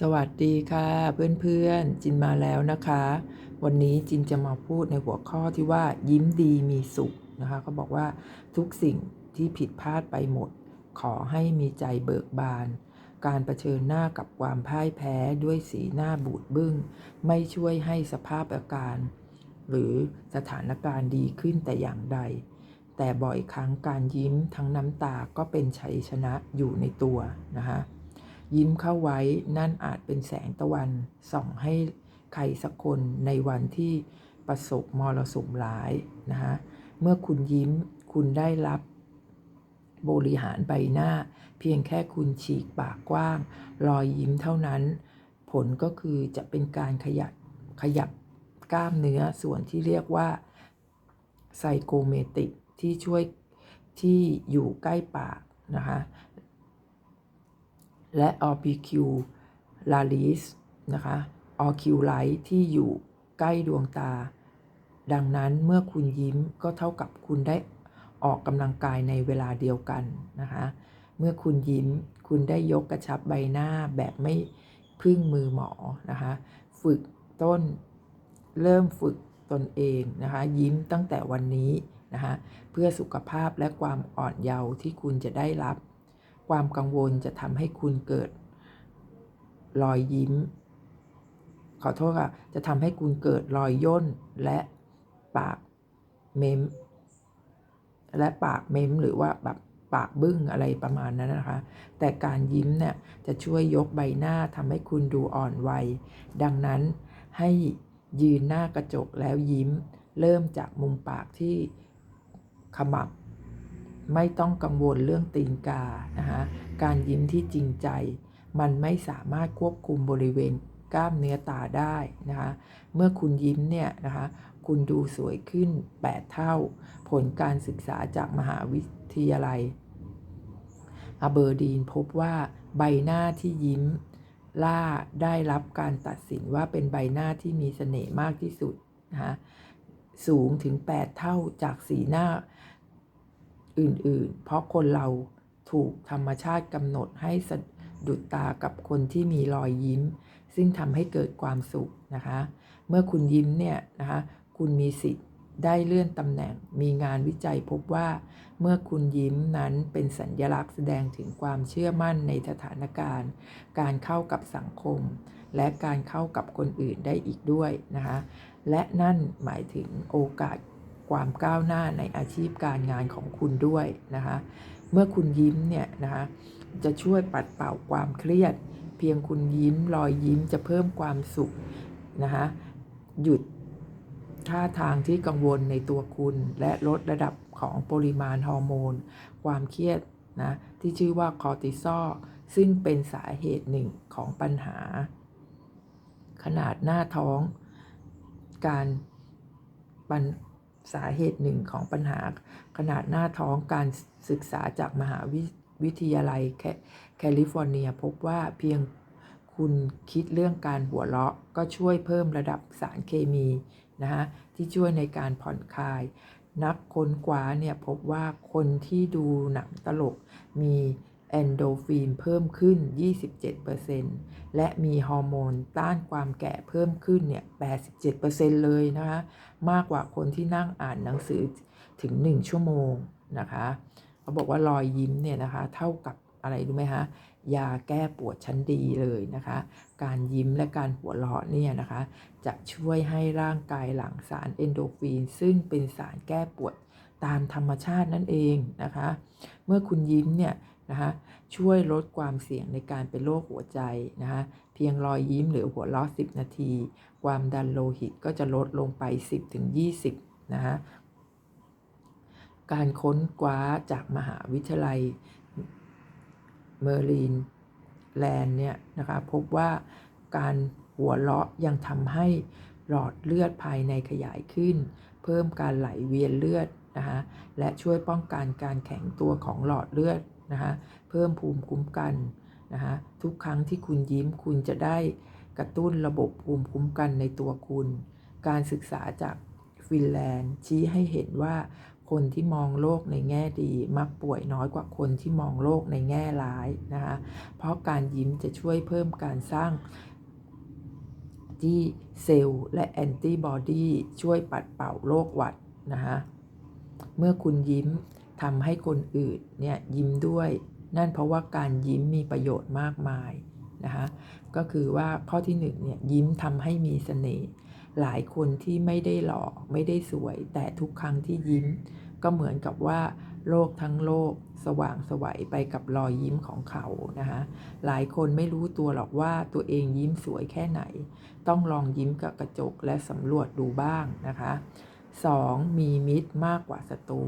สวัสดีค่ะเพื่อนๆจินมาแล้วนะคะ วันนี้จินจะมาพูดในหัวข้อที่ว่ายิ้มดีมีสุขนะคะเขาบอกว่าทุกสิ่งที่ผิดพลาดไปหมด ขอให้มีใจเบิกบาน การรเผชิญหน้ากับความพ่ายแพ้ด้วยสีหน้าบูดบึ้ง ไม่ช่วยให้สภาพอาการ หรือสถานการณ์ดีขึ้นแต่อย่างใด แต่บ่อยครั้งการยิ้มทั้งน้ำตาก็เป็นชัยชนะอยู่ในตัวนะคะ ยิ้มเข้าไว้นั่นอาจเป็นแสงตะวันส่องให้ใครสักคนในวันที่ประสบมรสุมร้ายนะฮะเมื่อคุณยิ้มคุณได้รับบริหารใบหน้า เพียงแค่คุณฉีกปากกว้าง รอยยิ้มเท่านั้น ผลก็คือจะเป็นการขยับขยับกล้ามเนื้อส่วนที่เรียกว่าไซโกเมติกที่ช่วยที่อยู่ใกล้ปากนะคะ และ orbicularis นะคะ oculite ที่อยู่ใกล้ดวงตา ดังนั้นเมื่อคุณยิ้มก็เท่ากับคุณได้ออกกำลังกายในเวลาเดียวกันนะคะ เมื่อคุณยิ้มคุณได้ยกกระชับใบหน้าแบบไม่พึ่งมือหมอนะคะ ฝึกต้นเริ่มฝึกตนเองนะคะ ยิ้มตั้งแต่วันนี้นะคะ เพื่อสุขภาพและความอ่อนเยาว์ที่คุณจะได้รับ ความกังวลจะทำให้คุณเกิดรอยยิ้ม ขอโทษค่ะ จะทำให้คุณเกิดรอยย่นและปากเม้ม และปากเม้มหรือว่าแบบปากบึ้งอะไรประมาณนั้นนะคะ แต่การยิ้มเนี่ยจะช่วยยกใบหน้าทำให้คุณดูอ่อนวัย ดังนั้นให้ยืนหน้ากระจกแล้วยิ้ม เริ่มจากมุมปากที่ขมับ ไม่ต้องกังวลเรื่องตีนกานะคะการยิ้มที่จริงใจ มันไม่สามารถควบคุมบริเวณกล้ามเนื้อตาได้นะคะเมื่อคุณยิ้มเนี่ยนะคะคุณดูสวยขึ้น 8 เท่า ผลการศึกษาจากมหาวิทยาลัยอเบอร์ดีนพบว่าใบหน้าที่ยิ้ม ล่าได้รับการตัดสินว่าเป็นใบหน้าที่มีเสน่ห์มากที่สุดนะคะสูงถึง 8 เท่าจากสีหน้า อื่นๆ เพราะคนเราถูกธรรมชาติกำหนดให้สะดุดตากับคนที่มีรอยยิ้ม ซึ่งทำให้เกิดความสุขนะคะ เมื่อคุณยิ้มเนี่ยนะคะ คุณมีสิทธิ์ได้เลื่อนตำแหน่ง มีงานวิจัยพบว่า เมื่อคุณยิ้มนั้นเป็นสัญญลักษณ์แสดงถึงความเชื่อมั่นในสถานการณ์ การเข้ากับสังคม และการเข้ากับคนอื่นได้อีกด้วยนะคะ และนั่นหมายถึงโอกาส ความก้าวหน้าในอาชีพการงานของคุณด้วยนะคะ เมื่อคุณยิ้มเนี่ยนะคะจะช่วยปัดเป่าความเครียด เพียงคุณยิ้มรอยยิ้มจะเพิ่มความสุขนะคะหยุดท่าทางที่กังวลในตัวคุณ และลดระดับของปริมาณฮอร์โมน ความเครียดนะที่ชื่อว่าคอร์ติซอลซึ่งเป็นสาเหตุหนึ่งของปัญหา ขนาดหน้าท้อง การปัญ สาเหตุหนึ่งของปัญหาขนาดหน้าท้องการศึกษาจากมหาวิทยาลัยแคลิฟอร์เนียพบว่าเพียงคุณคิดเรื่องการหัวเราะก็ช่วยเพิ่มระดับสารเคมีนะฮะที่ช่วยในการผ่อนคลาย นักค้นคว้าเนี่ยพบว่าคนที่ดูหนังตลกมี แอนโดฟินเพิ่มขึ้น 27%และมีฮอร์โมนต้านความแก่เพิ่มขึ้นเนี่ย87%เลยนะคะ มากกว่าคนที่นั่งอ่านหนังสือถึง 1 ชั่วโมงนะคะเขาบอกว่ารอยยิ้มเนี่ยนะคะเท่ากับอะไรรู้ไหมคะยาแก้ปวดชั้นดีเลยนะคะ การยิ้มและการหัวเราะเนี่ยนะคะ จะช่วยให้ร่างกายหลั่งสารเอนโดฟินซึ่งเป็นสารแก้ปวดตามธรรมชาตินั่นเองนะคะ เมื่อคุณยิ้มเนี่ย นะคะช่วยลดความเสี่ยงในการเป็นโรคหัวใจนะคะเพียงรอยยิ้มหรือหัวเราะ10 นาที ความดันโลหิตก็จะลดลงไป 10-20 นะคะการค้นคว้าจากมหาวิทยาลัยเมอร์ลีนแลนด์เนี่ยนะคะพบว่าการหัวเราะยังทำให้หลอดเลือดภายในขยายขึ้น เพิ่มการไหลเวียนเลือดนะคะและช่วยป้องกันการแข็งตัวของหลอดเลือด นะคะเพิ่มภูมิคุ้มกันนะคะทุกครั้งที่คุณยิ้มคุณจะได้กระตุ้นระบบภูมิคุ้มกันในตัวคุณ การศึกษาจากฟินแลนด์ ชี้ให้เห็นว่าคนที่มองโลกในแง่ดี มักป่วยน้อยกว่าคนที่มองโลกในแง่ร้ายนะคะเพราะการยิ้มจะช่วยเพิ่มการสร้างที่เซลล์และแอนติบอดีช่วยปัดเป่าโรคหวัดนะคะเมื่อคุณยิ้ม ทำให้คนอื่นเนี่ยยิ้มด้วย นั่นเพราะว่าการยิ้มมีประโยชน์มากมายนะคะก็คือว่าข้อที่หนึ่งเนี่ยยิ้มทำให้มีเสน่ห์หลายคนที่ไม่ได้หล่อไม่ได้สวย แต่ทุกครั้งที่ยิ้ม ก็เหมือนกับว่า โลกทั้งโลก สว่างไสวัยไปกับรอยยิ้มของเขานะคะหลายคนไม่รู้ตัวหรอกว่าตัวเองยิ้มสวยแค่ไหน ต้องลองยิ้มกับกระจกและสำรวจดูบ้างนะคะ 2. มีมิตรมากกว่าศัตรู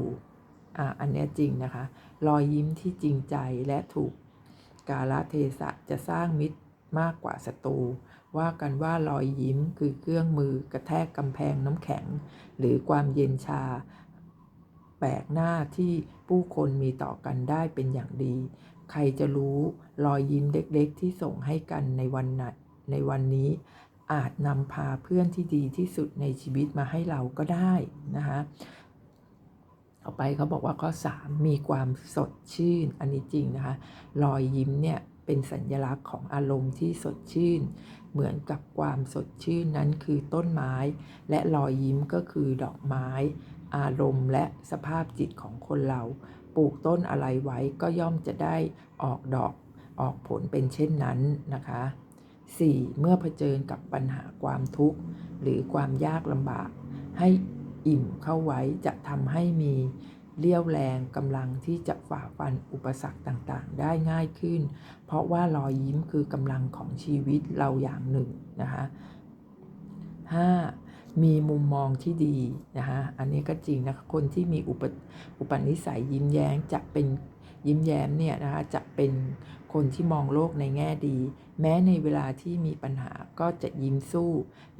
อันนี้จริงนะคะ รอยยิ้มที่จริงใจและถูกกาลเทศะจะสร้างมิตรมากกว่าศัตรูว่ากันว่ารอยยิ้มคือเครื่องมือกระแทกกำแพงน้ำแข็ง หรือความเย็นชา แปลกหน้าที่ผู้คนมีต่อกันได้เป็นอย่างดี ใครจะรู้รอยยิ้มเล็กๆ ที่ส่งให้กันในวันนในวันนี้ อาจนำพาเพื่อนที่ดีที่สุดในชีวิตมาให้เราก็ได้นะคะ ต่อไปเขาบอกว่าข้อ 3 มีความสดชื่น อันนี้จริงนะคะ รอยยิ้มเนี่ยเป็นสัญลักษณ์ของอารมณ์ที่สดชื่น เหมือนกับความสดชื่นนั้นคือต้นไม้ และรอยยิ้มก็คือดอกไม้ อารมณ์และสภาพจิตของคนเรา ปลูกต้นอะไรไว้ก็ย่อมจะได้ออกดอกออกผลเป็นเช่นนั้นนะคะ 4. เมื่อเผชิญกับปัญหาความทุกข์ หรือความยากลำบาก ให้ อิ่มเข้าไว้จะทำให้มีเลี้ยวแรงกำลังที่จะฝ่าฟันอุปสรรคต่างๆ ได้ง่ายขึ้น เพราะว่ารอยยิ้มคือกำลังของชีวิตเราอย่างหนึ่งนะคะ 5. มีมุมมองที่ดีนะคะอันนี้ก็จริงนะคะคนที่มีอุปอุปนิสัยยิ้มแย้งจะเป็นยิ้มแย้มเนี่ยนะคะจะ เป็นคนที่มองโลกในแง่ดี แม้ในเวลาที่มีปัญหาก็จะยิ้มสู้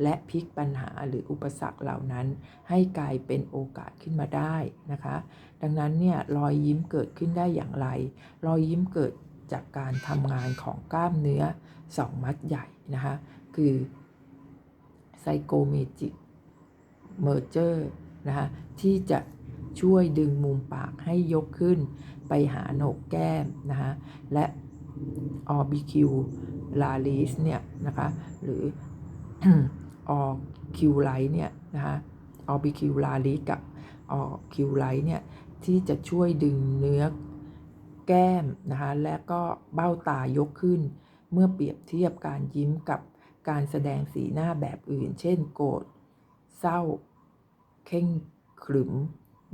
และพลิกปัญหาหรืออุปสรรคเหล่านั้น ให้กลายเป็นโอกาสขึ้นมาได้นะคะ ดังนั้นเนี่ยรอยยิ้มเกิดขึ้นได้อย่างไร รอยยิ้มเกิดจากการทำงานของกล้ามเนื้อสองมัดใหญ่นะคะ คือไซโกเมจิกเมอร์เจอร์นะคะที่จะช่วยดึงมุมปากให้ยกขึ้น ไปหาโหนกแก้มนะคะและออบิคิวลาลิสเนี่ยนะคะหรือออคิวไลเนี่ยนะคะออบิคิวลาลิสกับออคิวไลเนี่ยที่จะช่วยดึงเนื้อแก้มนะคะและก็เบ้าตายกขึ้น เมื่อเปรียบเทียบการยิ้มกับการแสดงสีหน้าแบบอื่น เช่นโกรธเศร้า เข่งขรึม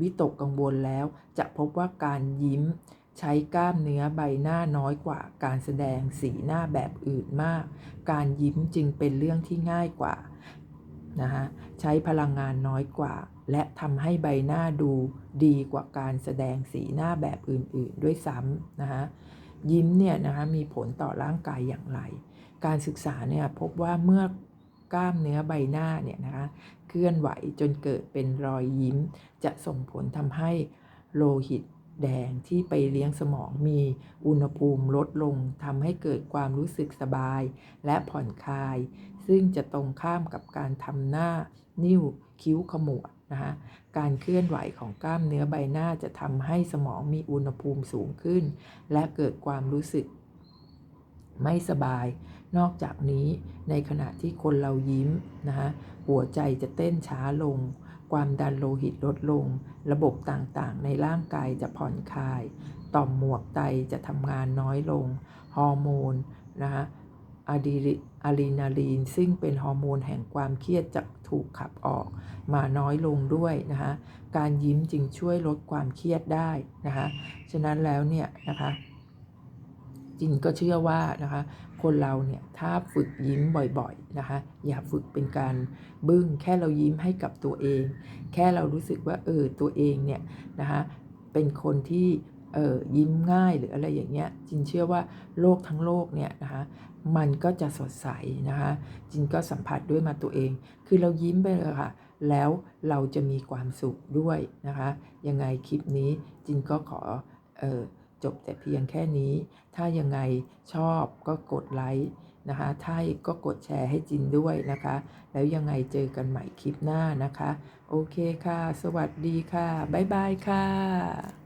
วิตกกังวลแล้ว จะพบว่าการยิ้ม ใช้กล้ามเนื้อใบหน้าน้อยกว่า การแสดงสีหน้าแบบอื่นมาก การยิ้มจึงเป็นเรื่องที่ง่ายกว่านะคะใช้พลังงานน้อยกว่า และทำให้ใบหน้าดูดีกว่าการแสดงสีหน้าแบบอื่นๆ ด้วยซ้ำนะคะยิ้มเนี่ยนะคะมีผลต่อร่างกายอย่างไร การศึกษาเนี่ยพบว่าเมื่อกล้ามเนื้อใบหน้าเนี่ยนะคะ เคลื่อนไหวจนเกิดเป็นรอยยิ้ม จะส่งผลทำให้โลหิตแดงที่ไปเลี้ยงสมองมีอุณหภูมิลดลงทำให้เกิดความรู้สึกสบายและผ่อนคลาย ซึ่งจะตรงข้ามกับการทำหน้านิ้วคิ้วขมวดนะคะการเคลื่อนไหวของกล้ามเนื้อใบหน้าจะทำให้สมองมีอุณหภูมิสูงขึ้น และเกิดความรู้สึก ไม่สบาย นอกจากนี้ในขณะที่คนเรายิ้มนะคะหัวใจจะเต้นช้าลง ความดันโลหิตลดลง ระบบต่างๆ ในร่างกายจะผ่อนคลาย ต่อมหมวกไตจะทำงานน้อยลง ฮอร์โมนนะคะอะดรีอะลีนาลีน ซึ่งเป็นฮอร์โมนแห่งความเครียดจะถูกขับออก มาน้อยลงด้วยนะคะการยิ้มจึงช่วยลดความเครียดได้นะคะฉะนั้นแล้วเนี่ยนะคะ จินก็เชื่อว่านะคะคนเราเนี่ยถ้าฝึกยิ้มบ่อยๆนะคะอย่าฝึกเป็นการบึ้งแค่เรายิ้มให้กับตัวเอง แค่เรารู้สึกว่าเออตัวเองเนี่ยนะคะเป็นคนที่เออยิ้มง่ายหรืออะไรอย่างเงี้ยจินเชื่อว่าโลกทั้งโลกเนี่ยนะคะมันก็จะสดใสนะคะจินก็สัมผัสด้วยมาตัวเอง คือเรายิ้มไปเลยค่ะแล้วเราจะมีความสุขด้วยนะคะยังไงคลิปนี้จินก็ขอเออ จบแต่เพียงแค่นี้ ถ้ายังไงชอบก็กดไลค์นะคะ ถ้าก็กดแชร์ให้จินด้วยนะคะ แล้วยังไงเจอกันใหม่คลิปหน้านะคะ โอเคค่ะ สวัสดีค่ะ บ๊ายบายค่ะ